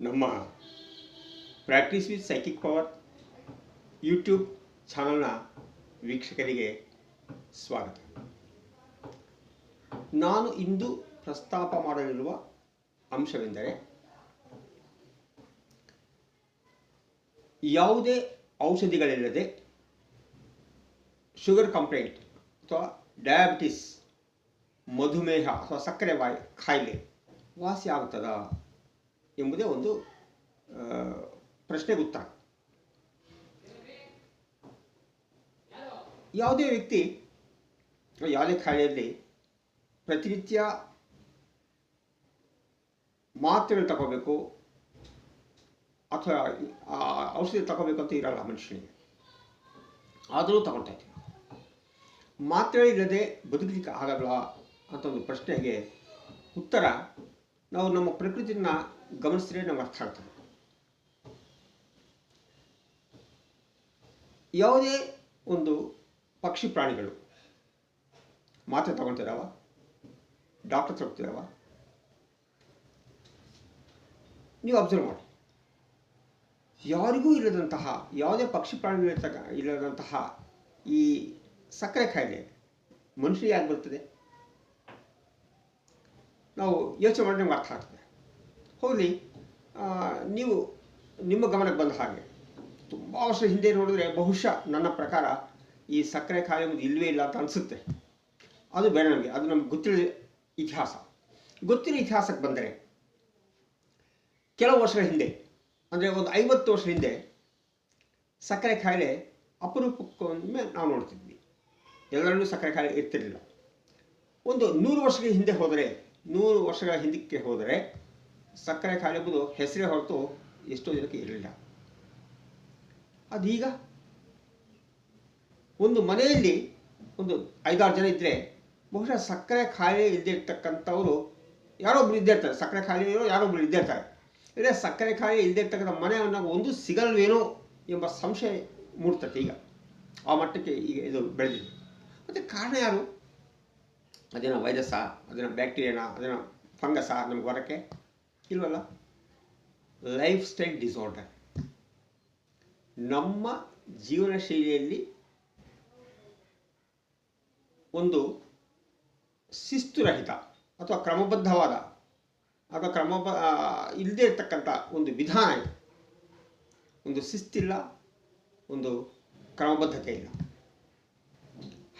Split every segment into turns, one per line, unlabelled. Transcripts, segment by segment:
ನಮ್ಮ practice with psychic power YouTube ಚಾನಲ್ನ ವೀಕ್ಷಕರಿಗೆ ಸ್ವಾಗತ. ನಾನು ಇಂದು ಪ್ರಸ್ತಾಪ ಮಾಡಲಿರುವ ಅಂಶವೆಂದರೆ ಯಾವುದೇ ಔಷಧಿಗಳಿಲ್ಲದೆ ಶುಗರ್ ಕಂಪ್ಲೇಂಟ್ ಅಥವಾ ಡಯಾಬಿಟಿಸ್, ಮಧುಮೇಹ ಅಥವಾ ಸಕ್ಕರೆ ವಾಯ್ ಖಾಯಿಲೆ ವಾಸಿ ಆಗುತ್ತದಾ ಎಂಬುದೇ ಒಂದು ಪ್ರಶ್ನೆ ಉತ್ತರ. ಯಾವುದೇ ವ್ಯಕ್ತಿ ಯಾವುದೇ ಕಾಯಿಲೆಯಲ್ಲಿ ಪ್ರತಿನಿತ್ಯ ಮಾತ್ರೆಗಳು ತಗೋಬೇಕು ಅಥವಾ ಔಷಧಿ ತಗೋಬೇಕು ಅಂತ ಇರಲ್ಲ ಮನುಷ್ಯನಿಗೆ. ಆದರೂ ತಗೊಳ್ತಾ ಇದ್ದೀವಿ. ಮಾತ್ರೆ ಇಲ್ಲದೆ ಬದುಕಲಿಕ್ಕೆ ಆಗಲ್ಲ ಅಂತ ಒಂದು ಪ್ರಶ್ನೆಗೆ ಉತ್ತರ ನಾವು ನಮ್ಮ ಪ್ರಕೃತಿನ ಗಮನಿಸಿದ್ರೆ ನಮ್ಗೆ ಅರ್ಥ ಆಗ್ತದೆ. ಯಾವುದೇ ಒಂದು ಪಕ್ಷಿ ಪ್ರಾಣಿಗಳು ಮಾತ್ರೆ ತಗೊಳ್ತಿದಾವ ಡಾಕ್ಟರ್ ತಗೊಳ್ತಿದಾವ ನೀವು ಅಬ್ಸರ್ವ್ ಮಾಡಿ. ಯಾರಿಗೂ ಇಲ್ಲದಂತಹ, ಯಾವುದೇ ಪಕ್ಷಿ ಪ್ರಾಣಿ ಇಲ್ಲದಂತಹ ಈ ಸಕ್ಕರೆ ಕಾಯಿಲೆ ಮನುಷ್ಯರಿಗೆ ಯಾಕೆ ಬರ್ತದೆ ನಾವು ಯೋಚನೆ ಮಾಡಿ ನಮ್ಗೆ ಅರ್ಥ ಆಗ್ತದೆ. ಹೋಗಲಿ ನೀವು ನಿಮ್ಮ ಗಮನಕ್ಕೆ ಬಂದ ಹಾಗೆ. ತುಂಬ ವರ್ಷ ಹಿಂದೆ ನೋಡಿದ್ರೆ ಬಹುಶಃ ನನ್ನ ಪ್ರಕಾರ ಈ ಸಕ್ಕರೆ ಖಾಯಿಲೆ ಒಂದು ಇಲ್ಲವೇ ಇಲ್ಲ ಅಂತ ಅನಿಸುತ್ತೆ. ಅದು ಬೇಡ ನಮಗೆ, ಅದು ನಮ್ಗೆ ಗೊತ್ತಿರೋ ಇತಿಹಾಸ. ಗೊತ್ತಿರೋ ಇತಿಹಾಸಕ್ಕೆ ಬಂದರೆ, ಕೆಲವು ವರ್ಷಗಳ ಹಿಂದೆ, ಅಂದರೆ ಒಂದು ಐವತ್ತು ವರ್ಷ ಹಿಂದೆ ಸಕ್ಕರೆ ಕಾಯಿಲೆ ಅಪರೂಪಕ್ಕೊಮ್ಮೆ ನಾವು ನೋಡ್ತಿದ್ವಿ. ಎಲ್ಲರಲ್ಲೂ ಸಕ್ಕರೆ ಕಾಯಿಲೆ ಇರ್ತಿರಲಿಲ್ಲ. ಒಂದು ನೂರು ವರ್ಷಗಳ ಹಿಂದೆ ಹೋದರೆ, ನೂರು ವರ್ಷಗಳ ಹಿಂದಕ್ಕೆ ಹೋದರೆ ಸಕ್ಕರೆ ಖಾಯಿಲೆ ಎಂಬುದು ಹೆಸರೇ ಹೊರತು ಎಷ್ಟೋ ಜನಕ್ಕೆ ಇರಲಿಲ್ಲ. ಅದೀಗ ಒಂದು ಮನೆಯಲ್ಲಿ ಒಂದು ಐದಾರು ಜನ ಇದ್ದರೆ ಬಹುಶಃ ಸಕ್ಕರೆ ಕಾಯಿಲೆ ಇಲ್ಲದೆ ಇರ್ತಕ್ಕಂಥವರು ಯಾರೊಬ್ರು ಇದ್ದೇ ಇರ್ತಾರೆ. ಸಕ್ಕರೆ ಕಾಯಿಲೆ ಇರೋ ಯಾರೊಬ್ರು ಇದ್ದೇ ಇರ್ತಾರೆ. ಇದೆ ಸಕ್ಕರೆ ಕಾಯಿಲೆ ಇಲ್ಲದೆ ಇರ್ತಕ್ಕಂಥ ಮನೆಯನ್ನು ಒಂದು ಸಿಗಲ್ವೇನೋ ಎಂಬ ಸಂಶಯ ಮೂಡ್ತದೆ ಈಗ. ಆ ಮಟ್ಟಕ್ಕೆ ಈಗ ಇದು ಬೆಳೆದಿದೆ. ಮತ್ತು ಕಾರಣ ಯಾರು? ಅದೇನೋ ವೈರಸ್ಸಾ? ಅದೇನೋ ಬ್ಯಾಕ್ಟೀರಿಯಾನ? ಅದೇನೋ ಫಂಗಸ್ಸಾ? ನಮ್ಗೆ ಬರೋಕ್ಕೆ ಇಲ್ವಲ್ಲ? ಲೈಫ್ ಸ್ಟೈಲ್ ಡಿಸಾರ್ಡರ್ ನಮ್ಮ ಜೀವನ ಶೈಲಿಯಲ್ಲಿ ಒಂದು ಶಿಸ್ತುರಹಿತ ಅಥವಾ ಕ್ರಮಬದ್ಧವಾದ ಅಥವಾ ಕ್ರಮ ಇಲ್ಲದೆ ಇರ್ತಕ್ಕಂಥ ಒಂದು ವಿಧಾನ ಇದೆ. ಒಂದು ಶಿಸ್ತಿಲ್ಲ, ಒಂದು ಕ್ರಮಬದ್ಧತೆ ಇಲ್ಲ.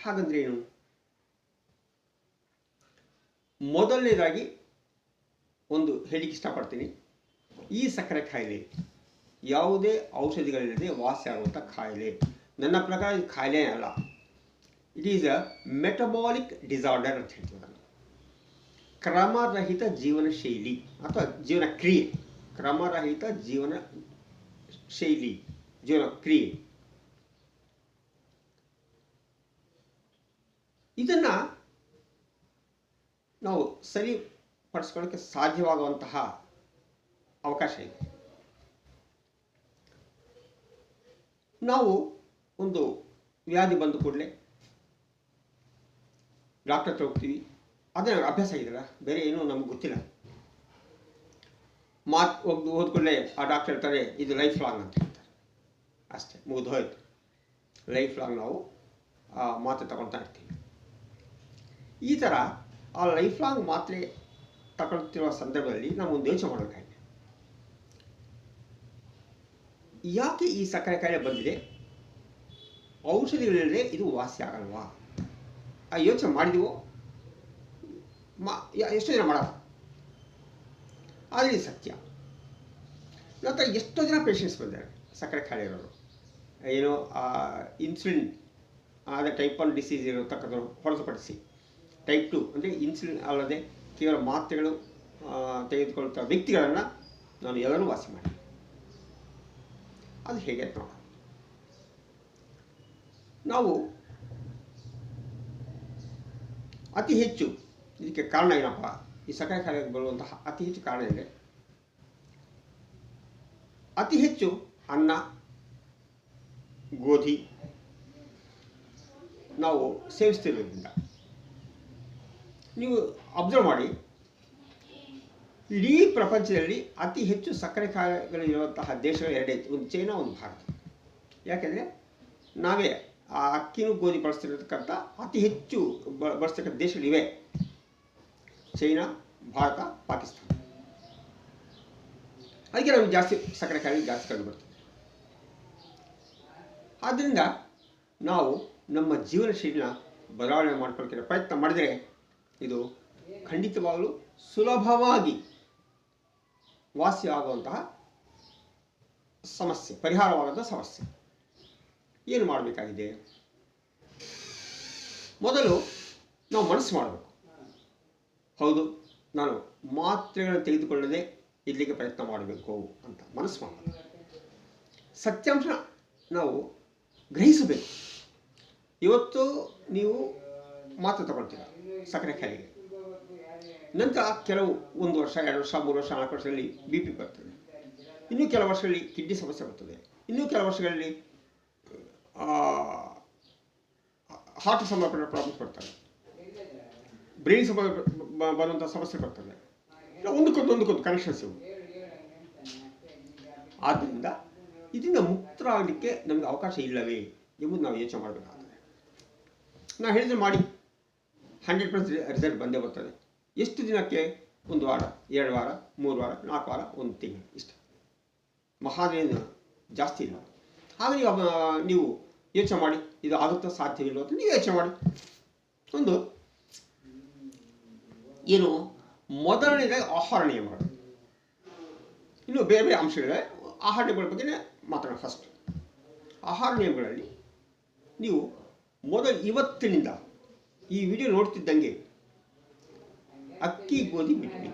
ಹಾಗಂದ್ರೆ ಏನು? ಮೊದಲನೇದಾಗಿ ಒಂದು ಹೇಳಿಕ್ಕೆ ಇಷ್ಟಪಡ್ತೀನಿ. ಈ ಸಕ್ಕರೆ ಕಾಯಿಲೆ ಯಾವುದೇ ಔಷಧಿಗಳಿಲ್ಲದೆ ವಾಸಿ ಆಗುವಂಥ ಕಾಯಿಲೆ ನನ್ನ ಪ್ರಕಾರ ಇದು ಕಾಯಿಲೆ ಅಲ್ಲ. It is a metabolic disorder ಅಂತ ಹೇಳ್ತೀವಿ ಕ್ರಮರಹಿತ ಜೀವನ ಶೈಲಿ ಅಥವಾ ಜೀವನ ಕ್ರಿಯೆ. ಕ್ರಮರಹಿತ ಜೀವನ ಶೈಲಿ, ಜೀವನ ಕ್ರಿಯೆ. ಇದನ್ನು ನಾವು ಸರಿಪಡಿಸ್ಕೊಳ್ಳೋಕ್ಕೆ ಸಾಧ್ಯವಾಗುವಂತಹ ಅವಕಾಶ ಇದೆ. ನಾವು ಒಂದು ವ್ಯಾಧಿ ಬಂದ ಕೂಡಲೇ ಡಾಕ್ಟರ್ ಹತ್ರ ಹೋಗ್ತೀವಿ. ಅದೇ ಅಭ್ಯಾಸ ಆಗಿದೆಯಲ್ಲ, ಬೇರೆ ಏನೂ ನಮ್ಗೆ ಗೊತ್ತಿಲ್ಲ. ಮಾತು ಹೋಗಿ ಹೋದ ಕೂಡಲೇ ಆ ಡಾಕ್ಟರ್ ಹೇಳ್ತಾರೆ, ಇದು ಲೈಫ್ ಲಾಂಗ್ ಅಂತ ಹೇಳ್ತಾರೆ. ಅಷ್ಟೇ, ಮುಗಿದು ಹೋಯ್ತು. ಲೈಫ್ ಲಾಂಗ್ ನಾವು ಮಾತ್ರೆ ತಗೊಳ್ತಾ ಇರ್ತೀವಿ. ಈ ಥರ ಆ ಲೈಫ್ ಲಾಂಗ್ ಮಾತ್ರೆ ತಗೊಳ್ತಿರುವ ಸಂದರ್ಭದಲ್ಲಿ ನಾವು ಒಂದು ಯೋಚನೆ ಮಾಡಬೇಕಾಗಿದೆ ಯಾಕೆ ಈ ಸಕ್ಕರೆ ಕಾಯಿಲೆ ಬಂದಿದೆ? ಔಷಧಿಗಳಿಲ್ಲದೆ ಇದು ವಾಸಿ ಆಗಲ್ವಾ? ಆ ಯೋಚನೆ ಮಾಡಿದೀವೋ? ಮಾ ಎಷ್ಟೋ ಜನ ಮಾಡಲ್ಲ. ಆದರೆ ಸತ್ಯ. ನಂತರ ಎಷ್ಟೋ ಜನ ಪೇಷಂಟ್ಸ್ ಬಂದಿದ್ದಾರೆ ಸಕ್ಕರೆ ಕಾಯಿಲೆ ಇರೋರು. ಏನು ಇನ್ಸುಲಿನ್ ಆದರೆ ಟೈಪ್ ಒನ್ ಡಿಸೀಸ್ ಇರತಕ್ಕಂಥವ್ರು ಹೊರತುಪಡಿಸಿ ಟೈಪ್ ಟು ಅಂದರೆ ಇನ್ಸುಲಿನ್ ಅಲ್ಲದೆ ಕೇವಲ ಮಾತ್ರೆಗಳು ತೆಗೆದುಕೊಳ್ತ ವ್ಯಕ್ತಿಗಳನ್ನು ನಾನು ಎಲ್ಲರೂ ವಾಸಿ ಮಾಡಿ. ಅದು ಹೇಗೆ ಅಂತ ನಾವು ಅತಿ ಹೆಚ್ಚು ಇದಕ್ಕೆ ಕಾರಣ ಏನಪ್ಪ? ಈ ಸಕ್ಕರೆ ಕಾರ್ಯಕ್ಕೆ ಬರುವಂತಹ ಅತಿ ಹೆಚ್ಚು ಕಾರಣ ಇದೆ ಅತಿ ಹೆಚ್ಚು ಅನ್ನ, ಗೋಧಿ ನಾವು ಸೇವಿಸ್ತಿರೋದ್ರಿಂದ. ನೀವು ಅಬ್ಸರ್ವ್ ಮಾಡಿ. ಇಡೀ ಪ್ರಪಂಚದಲ್ಲಿ ಅತಿ ಹೆಚ್ಚು ಸಕ್ಕರೆ ಕಾಯಿಗಳಿರುವಂತಹ ದೇಶಗಳು ಎರಡೇ ಇತ್ತು ಒಂದು ಚೈನಾ, ಒಂದು ಭಾರತ. ಯಾಕೆಂದರೆ ನಾವೇ ಆ ಅಕ್ಕಿನೂ ಗೋಧಿ ಬಳಸ್ತಿರತಕ್ಕಂಥ ಅತಿ ಹೆಚ್ಚು ಬಳಸ್ತಕ್ಕಂಥ ದೇಶಗಳಿವೆ ಚೈನಾ, ಭಾರತ, ಪಾಕಿಸ್ತಾನ. ಅದಕ್ಕೆ ನಮಗೆ ಜಾಸ್ತಿ ಸಕ್ಕರೆ ಕಾಯಿಲೆ ಜಾಸ್ತಿ ಕಂಡು ಬರ್ತದೆ. ಆದ್ದರಿಂದ ನಾವು ನಮ್ಮ ಜೀವನ ಶೈಲಿನ ಬದಲಾವಣೆ ಮಾಡ್ಕೊಳ್ಳೋಕೆ ಪ್ರಯತ್ನ ಮಾಡಿದರೆ ಇದು ಖಂಡಿತವಾಗಲೂ ಸುಲಭವಾಗಿ ವಾಸಿಯಾಗುವಂತಹ ಸಮಸ್ಯೆ ಪರಿಹಾರವಾದಂಥ ಸಮಸ್ಯೆ. ಏನು ಮಾಡಬೇಕಾಗಿದೆ? ಮೊದಲು ನಾವು ಮನಸ್ಸು ಮಾಡಬೇಕು. ಹೌದು, ನಾನು ಮಾತ್ರೆಗಳನ್ನು ತೆಗೆದುಕೊಳ್ಳದೆ ಇಲ್ಲಿಗೆ ಪ್ರಯತ್ನ ಮಾಡಬೇಕು ಅಂತ ಮನಸ್ಸು ಮಾಡಬೇಕು. ಸತ್ಯಾಂಶ ನಾವು ಗ್ರಹಿಸಬೇಕು. ಇವತ್ತು ನೀವು ಮಾತ್ರೆ ತಗೊಳ್ತೀರ? ಸಕ್ಕರೆ ಖಾಯಿಲೆಗೆ? ನಂತರ ಕೆಲವು ಒಂದು ವರ್ಷ, ಎರಡು ವರ್ಷ, ಮೂರು ವರ್ಷ, ನಾಲ್ಕು ವರ್ಷದಲ್ಲಿ ಬಿ ಪಿ ಬರ್ತದೆ. ಇನ್ನೂ ಕೆಲವು ವರ್ಷಗಳಲ್ಲಿ ಕಿಡ್ನಿ ಸಮಸ್ಯೆ ಬರ್ತದೆ. ಇನ್ನೂ ಕೆಲವು ವರ್ಷಗಳಲ್ಲಿ ಹಾರ್ಟ್ ಸಂಬಂಧಪಟ್ಟ ಪ್ರಾಬ್ಲಮ್ಸ್ ಬರ್ತವೆ. ಬ್ರೈನ್ ಸಂಬಂಧ ಬರುವಂಥ ಸಮಸ್ಯೆ ಬರ್ತದೆ. ಒಂದಕ್ಕೊಂದು ಒಂದಕ್ಕೊಂದು ಕನೆಕ್ಷನ್ಸ್ ಇವು. ಆದ್ದರಿಂದ ಇದರಿಂದ ಮುಕ್ತರಾಗಲಿಕ್ಕೆ ನಮಗೆ ಅವಕಾಶ ಇಲ್ಲವೇ ಎಂಬುದು ನಾವು ಯೋಚನೆ ಮಾಡಬೇಕಾಗ್ತದೆ. ನಾನು ಹೇಳಿದ್ರೆ ಮಾಡಿ. ಹಂಡ್ರೆಡ್ ಪರ್ಸೆಂಟ್ ರಿಸಲ್ಟ್ ಬಂದೇ ಬರ್ತದೆ. ಎಷ್ಟು ದಿನಕ್ಕೆ? ಒಂದು ವಾರ, ಎರಡು ವಾರ, ಮೂರು ವಾರ, ನಾಲ್ಕು ವಾರ, ಒಂದು ತಿಂಗಳು ಇಷ್ಟ. ಮಹಾದೇನು ಜಾಸ್ತಿ ಇಲ್ಲ. ಆದರೆ ನೀವು ಯೋಚನೆ ಮಾಡಿ, ಇದು ಆಗುತ್ತಾ ಸಾಧ್ಯವಿಲ್ಲ ಅಂತ ನೀವು ಯೋಚನೆ ಮಾಡಿ. ಒಂದು, ಏನು ಮೊದಲನೇದಾಗಿ ಆಹಾರ ನಿಯಮಗಳು ಇನ್ನು ಬೇರೆ ಬೇರೆ ಅಂಶಗಳಿವೆ. ಆಹಾರ ನಿಯಮಗಳ ಮಾತಾಡೋಣ ಫಸ್ಟ್ ಆಹಾರ ನಿಯಮಗಳಲ್ಲಿ ನೀವು ಮೊದಲು ಇವತ್ತಿನಿಂದ ಈ ವಿಡಿಯೋ ನೋಡ್ತಿದ್ದಂಗೆ ಅಕ್ಕಿ ಗೋಧಿ ಬಿಟ್ಬಿಡಿ.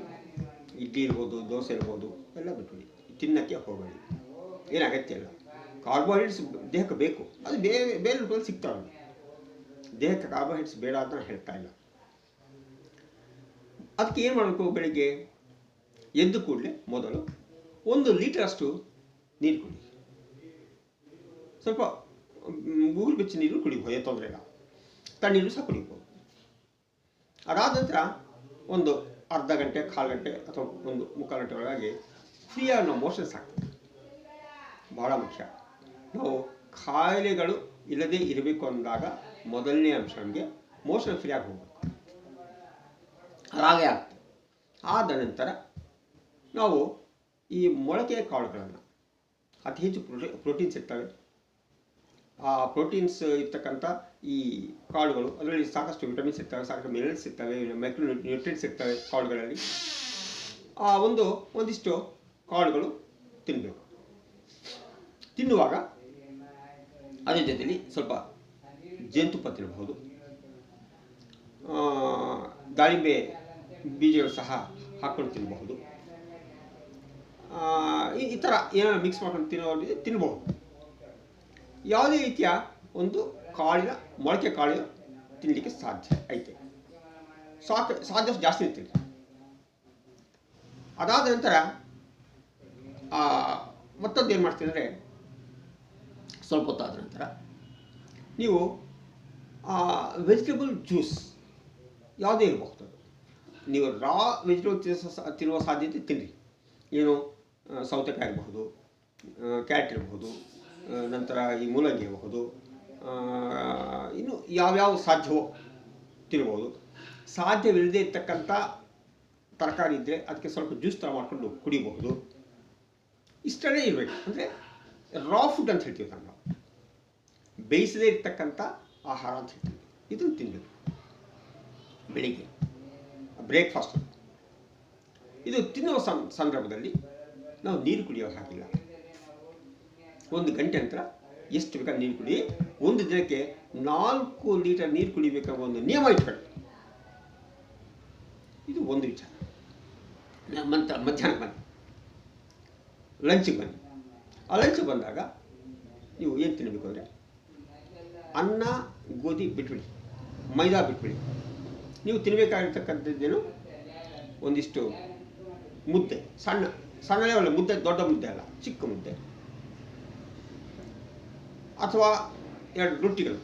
ಇಡ್ಲಿ ಇರ್ಬೋದು, ದೋಸೆ ಇರ್ಬೋದು, ಎಲ್ಲ ಬಿಟ್ಬಿಡಿ. ತಿನ್ನಕ್ಕೆ ಹೋಗಬೇಡಿ. ಏನು ಅಗತ್ಯ ಇಲ್ಲ ಕಾರ್ಬೋಹೈಡ್ರೇಟ್ಸ್ ದೇಹಕ್ಕೆ ಬೇಕು. ಅದು ಬೇರೆ ಬೇರೆ ರೂಪದಲ್ಲಿ ಸಿಗ್ತಾವೆ ದೇಹಕ್ಕೆ ಕಾರ್ಬೋಹೈಡ್ರೇಟ್ಸ್ ಬೇಡ ಅಂತ ಹೇಳ್ತಾ ಇಲ್ಲ. ಅದಕ್ಕೆ ಏನು ಮಾಡಬೇಕು ಬೆಳಿಗ್ಗೆ? ಎದ್ದು ಕೂಡಲೇ ಮೊದಲು ಒಂದು ಲೀಟರ್ ಅಷ್ಟು ನೀರು ಕುಡಿ. ಸ್ವಲ್ಪ ಗೂಗಲ್ ಬೆಚ್ಚ ನೀರು ಕುಡಿಬೋದು ಏನು ತೊಂದರೆ ಇಲ್ಲ. ತಣ್ಣೀರು ಸಹ ಕುಡಿಬೋದು ಅದಾದ ನಂತರ ಒಂದು ಅರ್ಧ ಗಂಟೆ, ಕಾಲು ಗಂಟೆ ಅಥವಾ ಒಂದು ಮುಕ್ಕಾಲು ಗಂಟೆ ಒಳಗಾಗಿ ಫ್ರೀ ನಾವು ಮೋಷನ್ಸ್ ಆಗ್ತದೆ ಬಹಳ ಮುಖ್ಯ. ನಾವು ಕಾಯಿಲೆಗಳು ಇಲ್ಲದೆ ಇರಬೇಕು ಅಂದಾಗ ಮೊದಲನೇ ಅಂಶ ನಮಗೆ ಮೋಷನ್ ಫ್ರೀ ಆಗಿ ಹೋಗಬೇಕು. ಹಾಗೆ ಆಗ್ತದೆ. ಆದ ನಂತರ ನಾವು ಈ ಮೊಳಕೆ ಕಾಳುಗಳನ್ನು ಅತಿ ಹೆಚ್ಚು ಪ್ರೋಟಿ ಪ್ರೋಟೀನ್ಸ್ ಇರ್ತವೆ. ಆ ಪ್ರೋಟೀನ್ಸ್ ಇರ್ತಕ್ಕಂಥ ಈ ಕಾಳುಗಳು ಅದರಲ್ಲಿ ಸಾಕಷ್ಟು ವಿಟಮಿನ್ಸ್ ಸಿಗ್ತವೆ ಸಾಕಷ್ಟು ಮಿನರಲ್ಸ್ ಸಿಗ್ತವೆ ಮೈಕ್ರೋ ನ್ಯೂಟ್ರಿಯೆಂಟ್ ಸಿಗ್ತವೆ ಕಾಳುಗಳಲ್ಲಿ. ಆ ಒಂದು, ಒಂದಿಷ್ಟು ಕಾಳುಗಳು ತಿನ್ನಬೇಕು ತಿನ್ನುವಾಗ ಅದೇ ಜೊತೆಯಲ್ಲಿ ಸ್ವಲ್ಪ ಜೇನುತುಪ್ಪ ತಿನ್ನಬಹುದು ದಾಳಿಂಬೆ ಬೀಜಗಳು ಸಹ ಹಾಕ್ಕೊಂಡು ತಿನ್ನಬಹುದು ಈ ಥರ ಏನಾದ್ರು ಮಿಕ್ಸ್ ಮಾಡ್ಕೊಂಡು ತಿನ್ನೋ ತಿನ್ಬಹುದು. ಯಾವುದೇ ರೀತಿಯ ಒಂದು ಕಾಳಿನ ಮೊಳಕೆ ಕಾಳಿನ ತಿನ್ನಲಿಕ್ಕೆ ಸಾಧ್ಯ. ಐತೆ ಸಾಕು, ಸಾಧ್ಯಷ್ಟು ಜಾಸ್ತಿ ತಿನ್ನಿ ಅದಾದ ನಂತರ ಮತ್ತೊಂದು ಏನು ಮಾಡ್ತೀನಿ ಅಂದರೆ, ಸ್ವಲ್ಪ ಹೊತ್ತಾದ ನಂತರ ನೀವು ವೆಜಿಟೇಬಲ್ ಜ್ಯೂಸ್ ಯಾವುದೇ ಇರಬಹುದು. ನೀವು ರಾ ವೆಜಿಟೇಬಲ್ ತಿನ್ನುವ ಸಾಧ್ಯತೆ ತಿನ್ನಿ ಏನು ಸೌತೆಕಾಯಿ ಇರಬಹುದು ಕ್ಯಾರೆಟ್ ಇರಬಹುದು ನಂತರ ಈ ಮೂಲಂಗಿ ಇರಬಹುದು ಇನ್ನು ಯಾವ್ಯಾವ ಸಾಧ್ಯವೋ ತಿನ್ಬೋದು. ಸಾಧ್ಯವಿಲ್ಲದೆ ಇರ್ತಕ್ಕಂಥ ತರಕಾರಿ ಇದ್ದರೆ ಅದಕ್ಕೆ ಸ್ವಲ್ಪ ಜ್ಯೂಸ್ ಥರ ಮಾಡಿಕೊಂಡು ಕುಡಿಬಹುದು ಇಷ್ಟನೇ ಇರಬೇಕು. ಅಂದರೆ ರಾ ಫುಡ್ ಅಂತ ಹೇಳ್ತೀವಿ ನಾವು. ಬೇಯಿಸದೇ ಇರ್ತಕ್ಕಂಥ ಆಹಾರ ಅಂತ ಹೇಳ್ತೀವಿ. ಇದನ್ನು ತಿನ್ನಬೇಕು ಬೆಳಿಗ್ಗೆ. ಬ್ರೇಕ್ಫಾಸ್ಟ್. ಇದು ತಿನ್ನುವ ಸಂದರ್ಭದಲ್ಲಿ ನಾವು ನೀರು ಕುಡಿಯೋ ಹಾಗಿಲ್ಲ. ಒಂದು ಗಂಟೆ ನಂತರ ಎಷ್ಟು ಬೇಕಾದ್ರೆ ನೀರು ಕುಡಿ. ಒಂದು ದಿನಕ್ಕೆ ನಾಲ್ಕು ಲೀಟರ್ ನೀರು ಕುಡಿಬೇಕಾಗ ಒಂದು ನಿಯಮ ಇಟ್ಕೊಳ್ಳಿ. ಇದು ಒಂದು ವಿಚಾರ. ಮಂತ್ರ ಮಧ್ಯಾಹ್ನ ಬನ್ನಿ. ಲಂಚಿಗೆ ಬನ್ನಿ. ಆ ಲಂಚಿಗೆ ಬಂದಾಗ ನೀವು ಏನು ತಿನ್ನಬೇಕು ಅಂದರೆ ಅನ್ನ, ಗೋಧಿ ಬಿಟ್ಬಿಡಿ. ಮೈದಾ ಬಿಟ್ಬಿಡಿ. ನೀವು ತಿನ್ನಬೇಕಾಗಿರ್ತಕ್ಕಂಥದ್ದೇನು ಒಂದಿಷ್ಟು ಮುದ್ದೆ. ಸಣ್ಣ. ಸಣ್ಣನೇ ಒಳ್ಳೆ ಮುದ್ದೆ, ದೊಡ್ಡ ಮುದ್ದೆ ಅಲ್ಲ, ಚಿಕ್ಕ ಮುದ್ದೆ. ಅಥವಾ ಎರಡು ರೊಟ್ಟಿಗಳು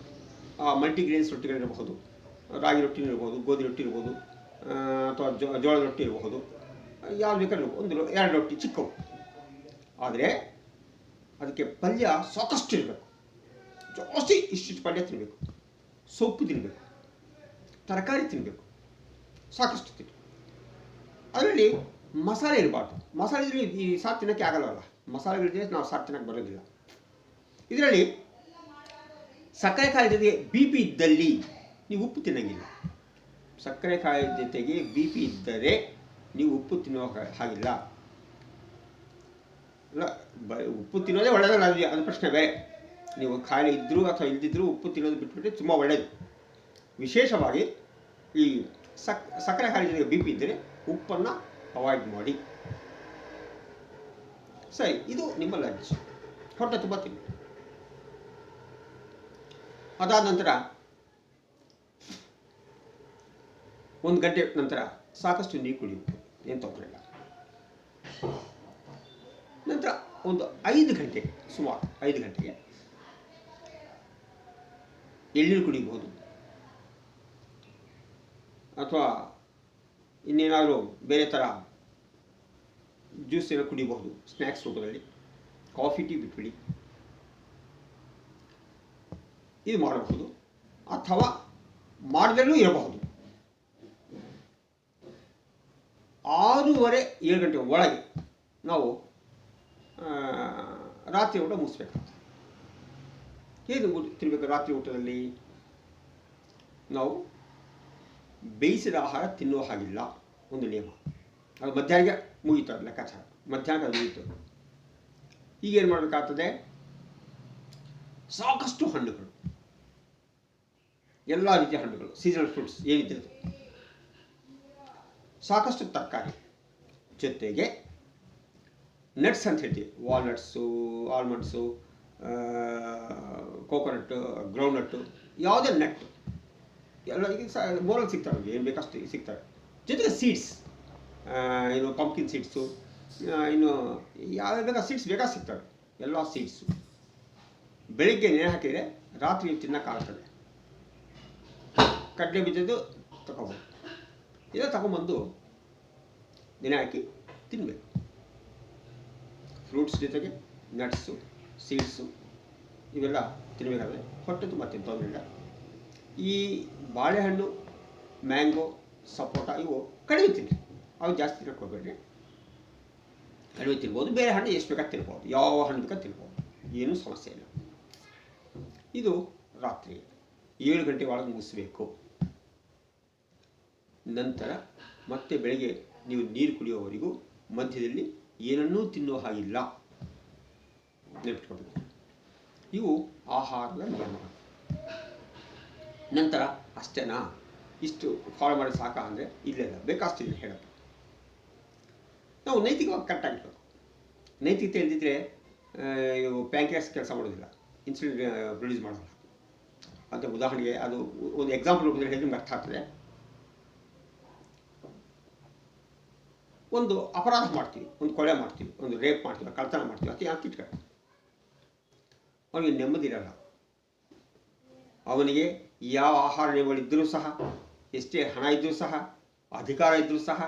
ಮಲ್ಟಿಗ್ರೇನ್ಸ್ ರೊಟ್ಟಿಗಳಿರಬಹುದು ರಾಗಿ ರೊಟ್ಟಿ ಇರ್ಬೋದು ಗೋಧಿ ರೊಟ್ಟಿ ಇರ್ಬೋದು ಅಥವಾ ಜೋ, ಜೋಳದ ರೊಟ್ಟಿ ಇರಬಹುದು, ಯಾವ್ದು ಬೇಕಾದ್ರೂ ಒಂದು ಎರಡು ರೊಟ್ಟಿ ಚಿಕ್ಕವು. ಆದರೆ ಅದಕ್ಕೆ ಪಲ್ಯ ಸಾಕಷ್ಟು ಇರಬೇಕು. ಜಾಸ್ತಿ ಇಷ್ಟಿಷ್ಟು ಪಲ್ಯ ತಿನ್ನಬೇಕು ಸೊಪ್ಪು ತಿನ್ನಬೇಕು ತರಕಾರಿ ತಿನ್ನಬೇಕು ಸಾಕಷ್ಟು ತಿನ್ನು ಅದರಲ್ಲಿ ಮಸಾಲೆ ಇರಬಾರ್ದು. ಮಸಾಲೆ ಇದ್ರೆ ಈ ಸಾರು ತಿನ್ನೋಕ್ಕೆ ಆಗಲ್ಲವಲ್ಲ ಮಸಾಲೆಗಳಿದ್ರೆ ನಾವು ಸಾರು ತಿನ್ನೋಕ್ಕೆ ಬರೋದಿಲ್ಲ. ಇದರಲ್ಲಿ ಸಕ್ಕರೆ ಕಾಯಿ ಜೊತೆಗೆ ಬಿ ಪಿ ಇದ್ದಲ್ಲಿ ನೀವು ಉಪ್ಪು ತಿನ್ನಂಗಿಲ್ಲ. ಸಕ್ಕರೆ ಕಾಯಿ ಜೊತೆಗೆ ಬಿ ಪಿ ಇದ್ದರೆ ನೀವು ಉಪ್ಪು ತಿನ್ನೋ ಹಾಗಿಲ್ಲ. ಅಲ್ಲ, ಬ, ಉಪ್ಪು ತಿನ್ನೋದೇ ಒಳ್ಳೆಯದಲ್ಲ ಅದು ಅದು ಪ್ರಶ್ನೆ ನೀವು ಖಾಲಿ ಇದ್ದರೂ ಅಥವಾ ಇಲ್ಲದಿದ್ದರೂ ಉಪ್ಪು ತಿನ್ನೋದು ಬಿಟ್ಬಿಟ್ರೆ ತುಂಬ ಒಳ್ಳೆಯದು ವಿಶೇಷವಾಗಿ ಈ ಸಕ್, ಸಕ್ಕರೆ ಖಾಲಿ ಜೊತೆಗೆ ಬಿ ಪಿ ಇದ್ದರೆ ಉಪ್ಪನ್ನು ಅವಾಯ್ಡ್ ಮಾಡಿ. ಸರಿ, ಇದು ನಿಮ್ಮ ಲಂಚ್. ಹೊಟ್ಟೆ ತುಂಬ ತಿನ್ನಿ. ಅದಾದ ನಂತರ ಒಂದು ಗಂಟೆ ನಂತರ ಸಾಕಷ್ಟು ನೀರು ಕುಡಿಯುತ್ತೆ ಏನು ತೊಂದರೆ ಇಲ್ಲ. ನಂತರ ಒಂದು ಐದು ಗಂಟೆ, ಸುಮಾರು ಐದು ಗಂಟೆಗೆ ಎಳ್ನೀರು ಕುಡಿಬಹುದು. ಅಥವಾ ಇನ್ನೇನಾದರೂ ಬೇರೆ ಥರ ಜ್ಯೂಸ್ ಏನೋ ಕುಡಿಬಹುದು ಸ್ನ್ಯಾಕ್ಸ್ ರೂಪದಲ್ಲಿ. ಕಾಫಿ, ಟೀ, ಬಿಟ್ಬಿಡಿ. ಇದು ಮಾಡಬಹುದು ಅಥವಾ ಮಾಡದಲ್ಲೂ ಇರಬಹುದು. ಆರೂವರೆ ಏಳು ಗಂಟೆ ಒಳಗೆ ನಾವು ರಾತ್ರಿ ಊಟ ಮುಗಿಸ್ಬೇಕಾಗ್ತದೆ ಏನು ತಿನ್ನಬೇಕು ರಾತ್ರಿ ಊಟದಲ್ಲಿ? ನಾವು ಬೇಯಿಸಿದ ಆಹಾರ ತಿನ್ನುವ ಹಾಗಿಲ್ಲ, ಒಂದು ನಿಯಮ. ಅದು ಮಧ್ಯಾಹ್ನಕ್ಕೆ ಮುಗೀತು ಅದು ಲೆಕ್ಕಾಚಾರ. ಮಧ್ಯಾಹ್ನ ಅದು ಮುಗೀತು ಈಗ ಏನು ಮಾಡಬೇಕಾಗ್ತದೆ? ಸಾಕಷ್ಟು ಹಣ್ಣುಗಳು. ಎಲ್ಲ ರೀತಿಯ ಹಣ್ಣುಗಳು ಸೀಸನಲ್ ಫ್ರೂಟ್ಸ್ ಏನಿದೆ ಅದು ಸಾಕಷ್ಟು ತರಕಾರಿ ಜೊತೆಗೆ ನಟ್ಸ್ ಅಂತ ಹೇಳ್ತೀವಿ. ವಾಲ್ನಟ್ಸು ಆಲ್ಮಂಡ್ಸು ಕೋಕೋನಟ್ಟು ಗ್ರೌಂಡ್ನಟ್ಟು ಯಾವುದೇ ನಟ್ ಎಲ್ಲ ಈಗ ಸ ಬೋರಲ್ಲಿ ಸಿಗ್ತವೆ ಏನು ಬೇಕಷ್ಟು ಸಿಗ್ತವೆ ಜೊತೆಗೆ ಸೀಡ್ಸ್ ಇನ್ನು ಪಂಪ್ಕಿನ್ ಸೀಡ್ಸು ಇನ್ನು ಯಾವ ಬೇಕಾ ಸೀಡ್ಸ್ ಬೇಕಾ ಸಿಗ್ತವೆ. ಎಲ್ಲ ಸೀಡ್ಸು ಬೆಳಿಗ್ಗೆ ನೆನೆ ಹಾಕಿದರೆ ರಾತ್ರಿ ತಿನ್ನೋಕ್ಕಾಗ್ತದೆ. ಕಡಲೆ ಬಿದ್ದದ್ದು ತಗೊಬೋದು ಇದು ತಗೊಂಬಂದು ನೆನೆ ಹಾಕಿ ತಿನ್ನಬೇಕು ಫ್ರೂಟ್ಸ್ ಜೊತೆಗೆ ನಟ್ಸು, ಸೀಡ್ಸು ಇವೆಲ್ಲ ತಿನ್ನಬೇಕಾದ್ರೆ ಹೊಟ್ಟೆ ತುಂಬ ತಿಂತೋದ್ರಿಂದ ಈ ಬಾಳೆಹಣ್ಣು, ಮ್ಯಾಂಗೋ, ಸಪೋಟ ಇವು ಕಡಿಮೆ ತಿನ್ನಿ ಅವು ಜಾಸ್ತಿ ತಿನ್ನಕ್ಕೆ ಹೋಗ್ಬೇಡ್ರಿ ಕಡಿಮೆ ತಿನ್ಬೋದು. ಬೇರೆ ಹಣ್ಣು ಎಷ್ಟು ಬೇಕಾದ್ರೆ ತಿನ್ಬೋದು. ಯಾವ ಹಣ್ಣು ಬೇಕಾದ್ರೆ ತಿನ್ಬೋದು. ಏನೂ ಸಮಸ್ಯೆ ಇಲ್ಲ. ಇದು ರಾತ್ರಿ ಏಳು ಗಂಟೆ ಒಳಗೆ ಮುಗಿಸ್ಬೇಕು. ನಂತರ ಮತ್ತೆ ಬೆಳಗ್ಗೆ ನೀವು ನೀರು ಕುಡಿಯೋವರೆಗೂ ಮಧ್ಯದಲ್ಲಿ ಏನನ್ನೂ ತಿನ್ನೋ ಹಾಗಿಲ್ಲ. ನೆನಪಿಟ್ಕೋಬೇಕು. ಇವು ಆಹಾರದ ನಿಯಮ ನಂತರ ಅಷ್ಟೇನಾ? ಇಷ್ಟು ಫಾಲೋ ಮಾಡಿ ಸಾಕ ಅಂದರೆ ಇಲ್ಲ ಇಲ್ಲ ಬೇಕಷ್ಟು ಹೇಳಪ್ಪ. ನಾವು ನೈತಿಕವಾಗಿ ಕರೆಕ್ಟಾಗಿರ್ಬೇಕು ನೈತಿಕತೆ ಇಲ್ಲದಿದ್ದರೆ ಇವು ಪ್ಯಾಂಕ್ಯಾಸ್ ಕೆಲಸ ಮಾಡೋದಿಲ್ಲ. ಇನ್ಸುಲಿನ್ ಪ್ರೊಡ್ಯೂಸ್ ಮಾಡೋಲ್ಲ ಅಂತ ಉದಾಹರಣೆಗೆ ಅದು ಒಂದು ಎಕ್ಸಾಂಪಲ್ ಹೇಳಿದ್ರೆ ಅರ್ಥ ಆಗ್ತದೆ? ಒಂದು ಅಪರಾಧ ಮಾಡ್ತೀವಿ, ಒಂದು ಕೊಳೆ ಮಾಡ್ತೀವಿ, ಒಂದು ರೇಪ್ ಮಾಡ್ತೀವಿ ಕಳ್ತನ ಮಾಡ್ತೀವಿ, ಅತಿ ಯಾಕೆ ಇಟ್ಕೊಂಡು ಅವನಿಗೆ ನೆಮ್ಮದಿ ಇರಲ್ಲ. ಅವನಿಗೆ ಯಾವ ಆಹಾರ ನಿಯಮಗಳಿದ್ದರೂ ಸಹ, ಎಷ್ಟೇ ಹಣ ಇದ್ದರೂ ಸಹ, ಅಧಿಕಾರ ಇದ್ದರೂ ಸಹ,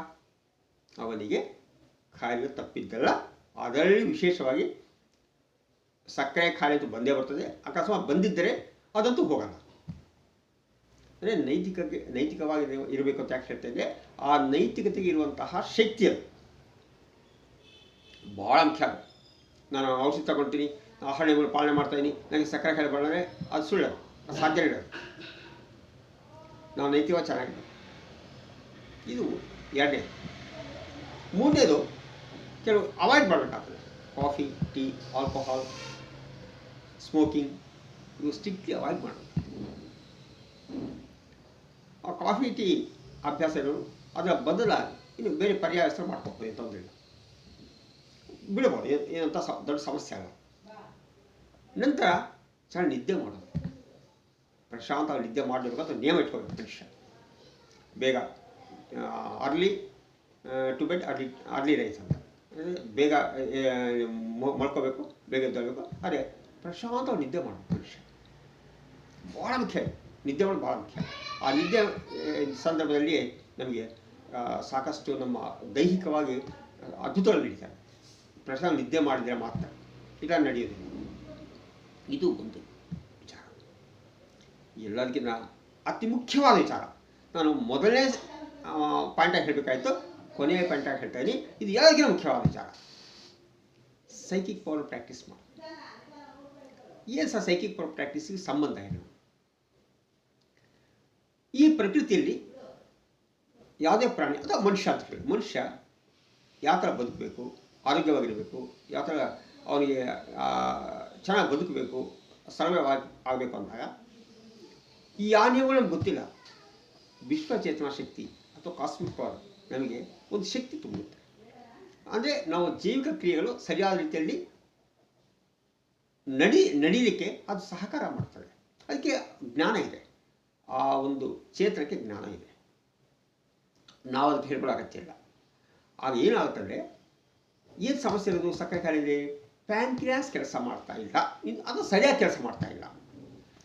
ಅವನಿಗೆ ಖಾಯಿಲೆ ತಪ್ಪಿದ್ದಲ್ಲ. ಅದರಲ್ಲಿ ವಿಶೇಷವಾಗಿ ಸಕ್ಕರೆ ಖಾಯಿಲೆ ಬಂದೇ ಬರ್ತದೆ. ಅಕಸ್ಮಾತ್ ಬಂದಿದ್ದರೆ ಅದಂತೂ ಹೋಗಲ್ಲ. ಅಂದರೆ ನೈತಿಕತೆ ನೈತಿಕವಾಗಿ ಇರಬೇಕು ಅಂತ ಯಾಕೆ ಹೇಳ್ತಾ ಆ ನೈತಿಕತೆಗೆ ಇರುವಂತಹ ಶಕ್ತಿ ಅದು. ಭಾಳ ಮುಖ್ಯ ಅದು. ನಾನು ಔಷಧಿ ತಗೊಳ್ತೀನಿ ಆಹಾರ ನಿಯಮಗಳು ಪಾಲನೆ ಮಾಡ್ತಾ ನನಗೆ ಸಕ್ಕರೆ ಕಾಯಿಲೆ ಅದು ಸುಳ್ಳು ಅದು. ಸಾಧ್ಯ ಇಡೋದು. ನಾವು ನೈತಿಕವಾಗಿ ಚೆನ್ನಾಗಿದೆ ಇದು ಎರಡನೇ. ಮೂರನೇದು, ಕೆಲವು ಅವಾಯ್ಡ್ ಮಾಡಬೇಕಾಗ್ತದೆ. ಕಾಫಿ, ಟೀ, ಆಲ್ಕೋಹಾಲ್, ಸ್ಮೋಕಿಂಗ್ ಇವು ಸ್ಟ್ರಿಕ್ಟ್ಲಿ ಅವಾಯ್ಡ್ ಮಾಡಬೇಕು. ಕಾಫಿ, ಟೀ ಅಭ್ಯಾಸ ಇರೋರು ಅದರ ಬದಲಾಗಿ ಇನ್ನು ಬೇರೆ ಪರ್ಯಾಯ ಹೆಸರು ಮಾಡ್ಕೊಬೋದು ಏನು ತೊಂದರೆ ಇಲ್ಲ ಏನಂತ ಸ, ದೊಡ್ಡ ಸಮಸ್ಯೆ ಆಗಲ್ಲ ನಂತರ ಚೆನ್ನಾಗಿ ನಿದ್ದೆ ಮಾಡೋದು. ಪ್ರಶಾಂತವಾಗಿ ನಿದ್ದೆ ಮಾಡಬೇಕಂತ ನಿಯಮ ಇಟ್ಕೋಬೇಕು ಮನುಷ್ಯ. ಬೇಗ early to bed, early early rise ಅಂತ. ಬೇಗ ಮಲ್ಕೋಬೇಕು, ಬೇಗ ಎದ್ದೇಳಬೇಕು, ಅದೇ ಪ್ರಶಾಂತವಾಗಿ ನಿದ್ದೆ ಮಾಡಬೇಕು ಮನುಷ್ಯ. ಭಾಳ ಮುಖ್ಯ. ನಿದ್ದೆ ಮಾಡೋದು ಭಾಳ ಮುಖ್ಯ. ಆ ನಿದ್ದೆ ಸಂದರ್ಭದಲ್ಲಿ ನಮಗೆ ಸಾಕಷ್ಟು ನಮ್ಮ ದೈಹಿಕವಾಗಿ ಅದ್ಭುತಗಳು ನಡೀತಾರೆ ಪ್ರಶ್ನೆ ನಿದ್ದೆ ಮಾಡಿದರೆ ಮಾತ್ರ ಇಲ್ಲ ನಡೆಯೋದು ಇದು ಒಂದು ವಿಚಾರ. ಎಲ್ಲದಕ್ಕಿಂತ ಅತಿ ಮುಖ್ಯವಾದ ವಿಚಾರ. ನಾನು ಮೊದಲನೇ ಪಾಯಿಂಟಾಗಿ ಹೇಳಬೇಕಾಯ್ತು, ಕೊನೆಯ ಪಾಯಿಂಟಾಗಿ ಹೇಳ್ತಾ ಇದ್ದೀನಿ ಇದು ಎಲ್ಲದಕ್ಕಿಂತ ಮುಖ್ಯವಾದ ವಿಚಾರ. ಸೈಕಿಕ್ ಪವರ್ ಪ್ರಾಕ್ಟೀಸ್ ಮಾಡಿ. ಏನು ಸಹ ಸೈಕಿಕ್ ಪವರ್ ಪ್ರಾಕ್ಟೀಸಿಗೆ ಸಂಬಂಧ ಏನು ಈ ಪ್ರಕೃತಿಯಲ್ಲಿ ಯಾವುದೇ ಪ್ರಾಣಿ ಅಥವಾ ಮನುಷ್ಯ ಅಂತ ಹೇಳಿ ಮನುಷ್ಯ ಯಾವ ಥರ ಬದುಕಬೇಕು, ಆರೋಗ್ಯವಾಗಿರಬೇಕು, ಯಾವ ಥರ ಅವನಿಗೆ ಚೆನ್ನಾಗಿ ಬದುಕಬೇಕು ಸರಳವಾಗಿ ಆಗಬೇಕು ಅಂದಾಗ ಈ ಆ ನಿಯಮಗಳು ನಮ್ಗೆ ಗೊತ್ತಿಲ್ಲ. ವಿಶ್ವಚೇತನ ಶಕ್ತಿ ಅಥವಾ ಕಾಸ್ಮಿಕ್ ಪವರ್ ನಮಗೆ ಒಂದು ಶಕ್ತಿ ತುಂಬುತ್ತೆ. ಅಂದರೆ ನಾವು ಜೈವಿಕ ಕ್ರಿಯೆಗಳು ಸರಿಯಾದ ರೀತಿಯಲ್ಲಿ ನಡಿ, ನಡೀಲಿಕ್ಕೆ ಅದು ಸಹಕಾರ ಮಾಡ್ತದೆ ಅದಕ್ಕೆ ಜ್ಞಾನ ಇದೆ. ಆ ಒಂದು ಕ್ಷೇತ್ರಕ್ಕೆ ಜ್ಞಾನ ಇದೆ. ನಾವು ಅದಕ್ಕೆ ಇಲ್ಲ. ಆಗ ಏನಾಗುತ್ತಂದರೆ, ಏನು ಸಮಸ್ಯೆ ಇರೋದು? ಸಕ್ಕರೆ ಕಾಯಿಲೆ ಪ್ಯಾಂಕ್ರಿಯಾಸ್ ಕೆಲಸ ಮಾಡ್ತಾ ಇಲ್ಲ. ಇನ್ನು ಅದು ಸರಿಯಾಗಿ ಕೆಲಸ ಮಾಡ್ತಾ ಇಲ್ಲ.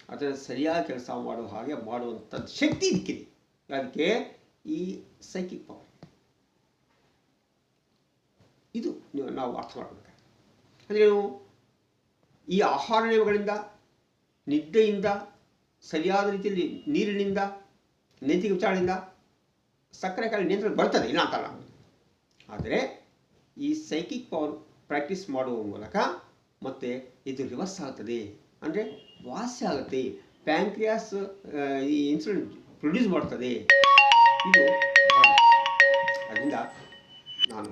ಅದರ ಸರಿಯಾಗಿ ಕೆಲಸ ಮಾಡೋ ಹಾಗೆ ಮಾಡುವಂಥದ್ದು ಶಕ್ತಿ ಇದಕ್ಕಿದೆ. ಅದಕ್ಕೆ ಈ ಸೈಕಿಕ್ ಪವರ್ ಇದು ನೀವು ಅರ್ಥ ಮಾಡ್ಕೋಬೇಕು ಅಂದರೆ ಈ ಆಹಾರ ನಿಯಮಗಳಿಂದ, ನಿದ್ದೆಯಿಂದ ಸರಿಯಾದ ರೀತಿಯಲ್ಲಿ ನೀರಿನಿಂದ ನೈತಿಕ ವಿಚಾರದಿಂದ ಸಕ್ಕರೆ ಕಾಯಿಲೆ ನಿಯಂತ್ರಣ ಬರ್ತದೆ, ಇಲ್ಲ ಅಂತಲ್ಲ. ಆದರೆ ಈ ಸೈಕಿಕ್ ಪವರ್ ಪ್ರಾಕ್ಟೀಸ್ ಮಾಡುವ ಮೂಲಕ ಮತ್ತೆ ಇದು ರಿವರ್ಸ್ ಆಗ್ತದೆ. ಅಂದರೆ ವಾಸಿ ಆಗುತ್ತೆ. ಪ್ಯಾಂಕ್ರಿಯಾಸ್ ಈ ಇನ್ಸುಲಿನ್ ಪ್ರೊಡ್ಯೂಸ್ ಮಾಡ್ತದೆ. ಇದು. ಅದರಿಂದ ನಾನು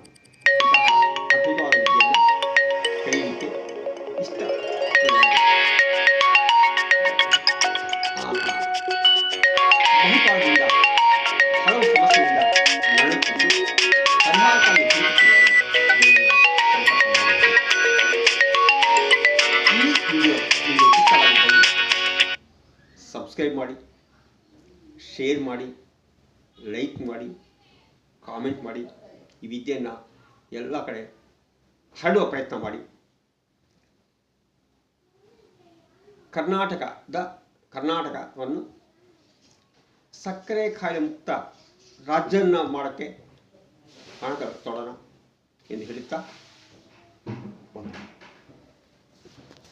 ಸಬ್ಸ್ಕ್ರೈಬ್ ಮಾಡಿ ಶೇರ್ ಮಾಡಿ ಲೈಕ್ ಮಾಡಿ ಕಾಮೆಂಟ್ ಮಾಡಿ, ಈ ವಿದ್ಯೆಯನ್ನು ಎಲ್ಲ ಕಡೆ ಹರಡುವ ಪ್ರಯತ್ನ ಮಾಡಿ. ಕರ್ನಾಟಕದ ಕರ್ನಾಟಕವನ್ನು ಸಕ್ಕರೆ ಕಾಯಿಲೆ ಮುಕ್ತ ರಾಜ್ಯವನ್ನು ಮಾಡೋಕ್ಕೆ ಹಣ ತೊಡೋಣ ಎಂದು ಹೇಳುತ್ತಾ